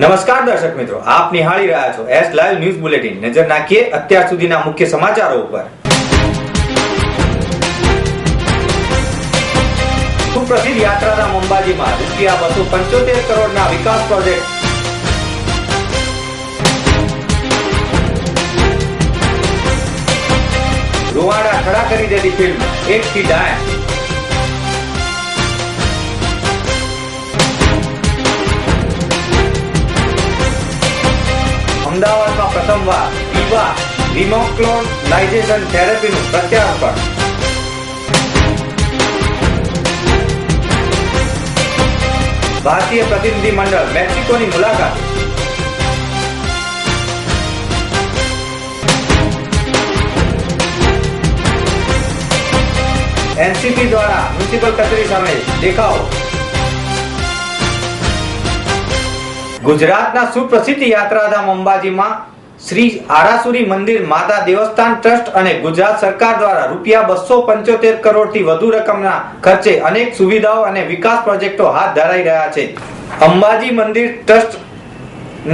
નમસ્કાર દર્શક મિત્રો, આપ નિહાળી રહ્યા છો એસ લાઈવ ન્યૂઝ બુલેટિન. નજર નાખીએ અત્યાર સુધીના મુખ્ય સમાચારો ઉપર. સુપ્રસિદ્ધ યાત્રાના અંબાજીમાં રૂપિયા બસો પંચોતેર કરોડના વિકાસ પ્રોજેક્ટ. રોવાડા ખડા કરી દેતી ફિલ્મ એક થી ડાયન અમદાવાદમાં પ્રથમવાર પીવા રિમોક્લોનાઇઝેશન થેરેપીનું પ્રત્યારોપણ. ભારતીય પ્રતિનિધિ મંડળ મેક્સિકોની મુલાકાત. એનસીપી દ્વારા મ્યુનિસિપલ કચેરી સામે દેખાવો. ગુજરાતના સુપ્રસિદ્ધ યાત્રાધામ અંબાજીમાં શ્રી આરાસુરી મંદિર માતા દેવસ્થાન ટ્રસ્ટ અને ગુજરાત સરકાર દ્વારા રૂપિયા બસો પંચોતેર કરોડથી વધુ રકમના ખર્ચે અનેક સુવિધાઓ અને વિકાસ પ્રોજેક્ટો હાથ ધરાઈ રહ્યા છે. અંબાજી મંદિર ટ્રસ્ટ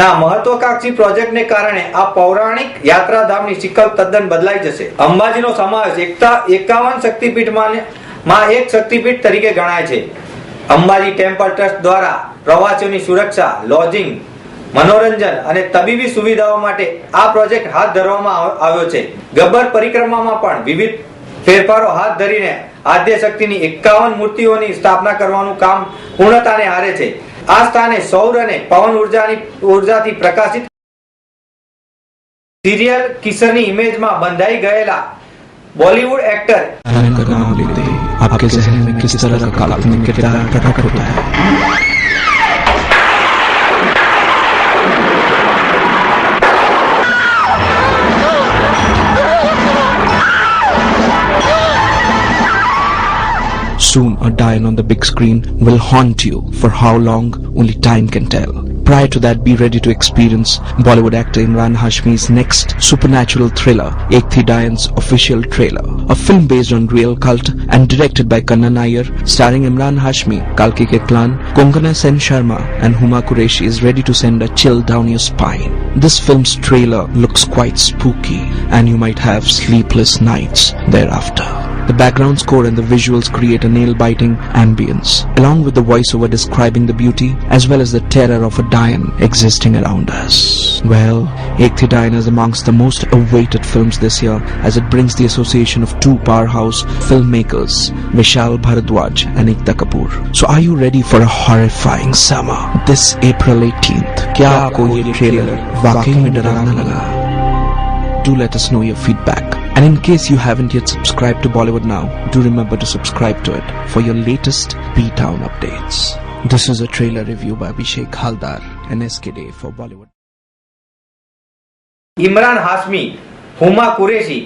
ના મહત્વકાંક્ષી પ્રોજેક્ટને કારણે આ પૌરાણિક યાત્રાધામની શિકલ તદ્દન બદલાઈ જશે. અંબાજીનો સમાવેશ એકતા એકાવન શક્તિપીઠમાં માં એક શક્તિપીઠ તરીકે ગણાય છે. અંબાજી ટેમ્પલ ટ્રસ્ટ દ્વારા પ્રવાસીઓની સુરક્ષા લોજિંગ મનોરંજન અને તબીબી સુવિધાઓ માટે આ પ્રોજેક્ટ હાથ ધરવામાં આવ- આવ્યો છે ગબ્બર પરિક્રમામાં પણ વિવિધ ફેરફારો હાથ ધરીને આદ્ય શક્તિની એકાવન મૂર્તિઓની સ્થાપના કરવાનું કામ પૂર્ણતાને હારે છે આ સ્થાને સૌર અને પવન ઉર્જાની ઉર્જાથી પ્રકાશિત સિરિયલ કિશોરની ઇમેજમાં બંધાઈ ગયેલા બોલિવૂડ એક્ટર नारायण का नाम लेते ही आपके जहन में किस तरह का काल्पनिक किरदार प्रकट होता है Soon, a Diane on the big screen will haunt you for how long only time can tell. Prior to that, be ready to experience Bollywood actor Imran Hashmi's next supernatural thriller, Ek Thi Diane's official trailer. A film based on real cult and directed by Kannan Nair, starring Imran Hashmi, Kalki Ke Clan, Konkana Sen Sharma, and Huma Qureshi is ready to send a chill down your spine. This film's trailer looks quite spooky, and you might have sleepless nights thereafter. The background score and the visuals create a nail-biting ambience, along with the voiceover describing the beauty as well as the terror of a Diane existing around us. Well, Ek Thi Diane is amongst the most awaited films this year as it brings the association of two powerhouse filmmakers, Vishal Bharadwaj and Ekta Kapoor. So are you ready for a horrifying summer this April 18th? क्या आपको ये trailer वाकई में डरावना लगा? Do let us know your feedback. And in case you haven't yet subscribed to Bollywood Now, do remember to subscribe to it for your latest B-Town updates. This is a trailer review by Abhishek Haldar and SKD for Bollywood. Emraan Hashmi Huma Qureshi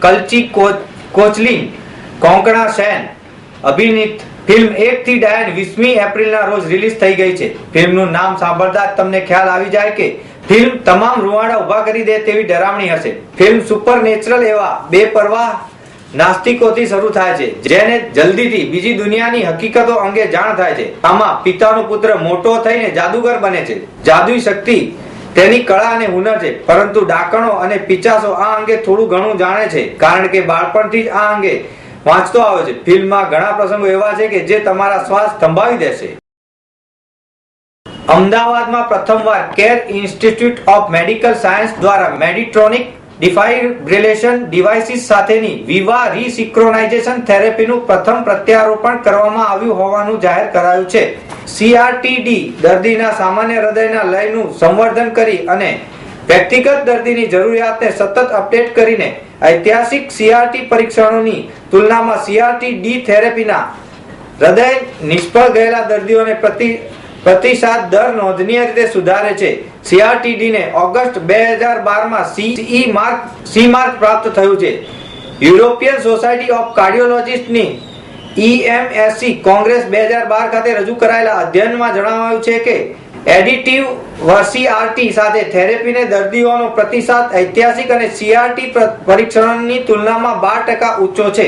કલ્ચી Koechlin Konkona Sen અભિનીત film Ek Thi ડાયન વીસમી એપ્રિલના રોજ release થઈ ગઈ છે ફિલ્મનું નામ સાંભળતા જ તમને ખ્યાલ આવી જાય કે ફિલ્મ તમામ રૂવાડા ઊભા કરી દે તેવી ડરામણી હશે. ફિલ્મ સુપર નેચરલ એવા બે પરવાહ નાસ્તિકોથી શરૂ થાય છે, જેને જલ્દીથી બીજી દુનિયાની હકીકતો અંગે જાણ થાય છે. આમાં પિતાનો પુત્ર મોટો થઈને જાદુગર બને છે. જાદુઈ શક્તિ તેની કળા અને હુનર છે, પરંતુ ડાકણો અને પિચાસો આ અંગે થોડું ઘણું જાણે છે, કારણ કે બાળપણથી જ આ અંગે વાંચતો આવે છે. ફિલ્મમાં ઘણા પ્રસંગો એવા છે કે જે તમારા શ્વાસ થંભાવી દેશે. અમદાવાદમાં પ્રથમવાર Care Institute of Medical Science દ્વારા મેડિટ્રોનિક ડિફાઇબ્રિલેશન ડિવાઇસીસ સાથેની વિવા રીસિક્રોનાઇઝેશન થેરેપીનું પ્રથમ પ્રત્યારોપણ કરવામાં આવ્યું હોવાનું જાહેર કરાયું છે. સીઆરટીડી દર્દીના સામાન્ય હૃદયના લયનું સંવર્ધન કરી અને વ્યક્તિગત દર્દીની જરૂરિયાતને સતત અપડેટ કરીને ઐતિહાસિક સીઆરટી પરીક્ષણોની તુલનામાં સીઆરટી ડી થેરેપીના હૃદય નિષ્ફળ ગયેલા દર્દીઓને પ્રતિ પ્રતિસાદ દર નોંધનીય રીતે સુધારે છે. સીઆરટીડી ને ઓગસ્ટ બે હજાર બારમાં સીઈ માર્ક સી માર્ક પ્રાપ્ત થયું છે. યુરોપિયન સોસાયટી ઓફ કાર્ડિયોલોજિસ્ટની ઈએમએસસી કોંગ્રેસ બે હજાર બાર ખાતે રજૂ કરાયેલા અધ્યયનમાં જણાવાયું છે કે, એડિટિવ વર્સીઆરટી સાથે થેરેપીને દર્દીઓનો પ્રતિસાદ ઐતિહાસિક અને સીઆરટી પરીક્ષણની તુલનામાં બાર ટકા ઊંચો છે.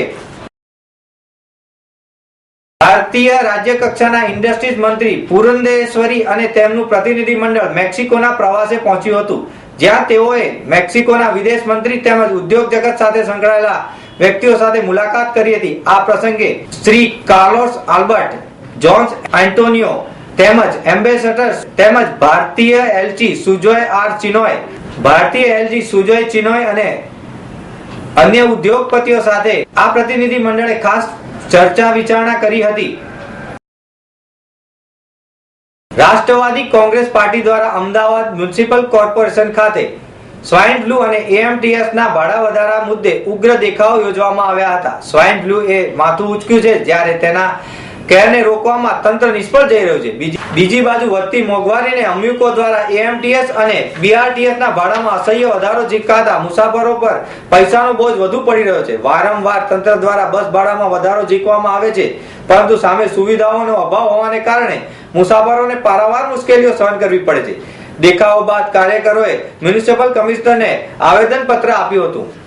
ભારતીય રાજ્ય કક્ષાના ઇન્ડસ્ટ્રીઝ મંત્રી પુરંદેશ્વરી અને તેમનું પ્રતિનિધિ મંડળ મેક્સિકોના પ્રવાસે પહોંચ્યું હતું, જ્યાં તેઓએ મેક્સિકોના વિદેશ મંત્રી તેમજ ઉદ્યોગ જગત સાથે સંકળાયેલા વ્યક્તિઓ સાથે મુલાકાત કરી હતી. આ પ્રસંગે Shri Carlos Albert, Jones Antonio તેમજ એમ્બેસેડર્સ તેમજ ભારતીય એલચી સુજોય આર ચિનોય, ભારતીય એલજી સુજોય ચિનોય અને અન્ય ઉદ્યોગપતિઓ સાથે આ પ્રતિનિધિ મંડળે ખાસ ચર્ચા વિચારણા કરી હતી. રાષ્ટ્રવાદી કોંગ્રેસ પાર્ટી દ્વારા અમદાવાદ મ્યુનિસિપલ કોર્પોરેશન ખાતે સ્વાઇન ફ્લુ અને એએમટીએસ ના ભાડા વધારા મુદ્દે ઉગ્ર દેખાવો યોજવામાં આવ્યા હતા. સ્વાઇન ફ્લુ એ માથું ઉચક્યું છે, જ્યારે તેના કહેરને રોકવામાં તંત્ર નિષ્ફળ જઈ રહ્યું છે. બીજી બીજી વધતી મોંઘવારીને અમ્યુકો દ્વારા એએમટીએસ અને બીઆરટીએસ ના ભાડામાં અસહ્ય વધારો ઝીકાતા મુસાફરો પર પૈસાનો બોજ વધુ પડી રહ્યો છે. વારંવાર તંત્ર દ્વારા બસ ભાડામાં વધારો ઝીકવામાં આવે છે, પરંતુ સામે સુવિધાઓનો અભાવ હોવાને કારણે મુસાફરોને પારાવાર મુશ્કેલીઓ સહન કરવી પડે છે. દેખાવો બાદ કાર્યકરોએ મ્યુનિસિપલ કમિશનરને આવેદન પત્ર આપ્યું હતું.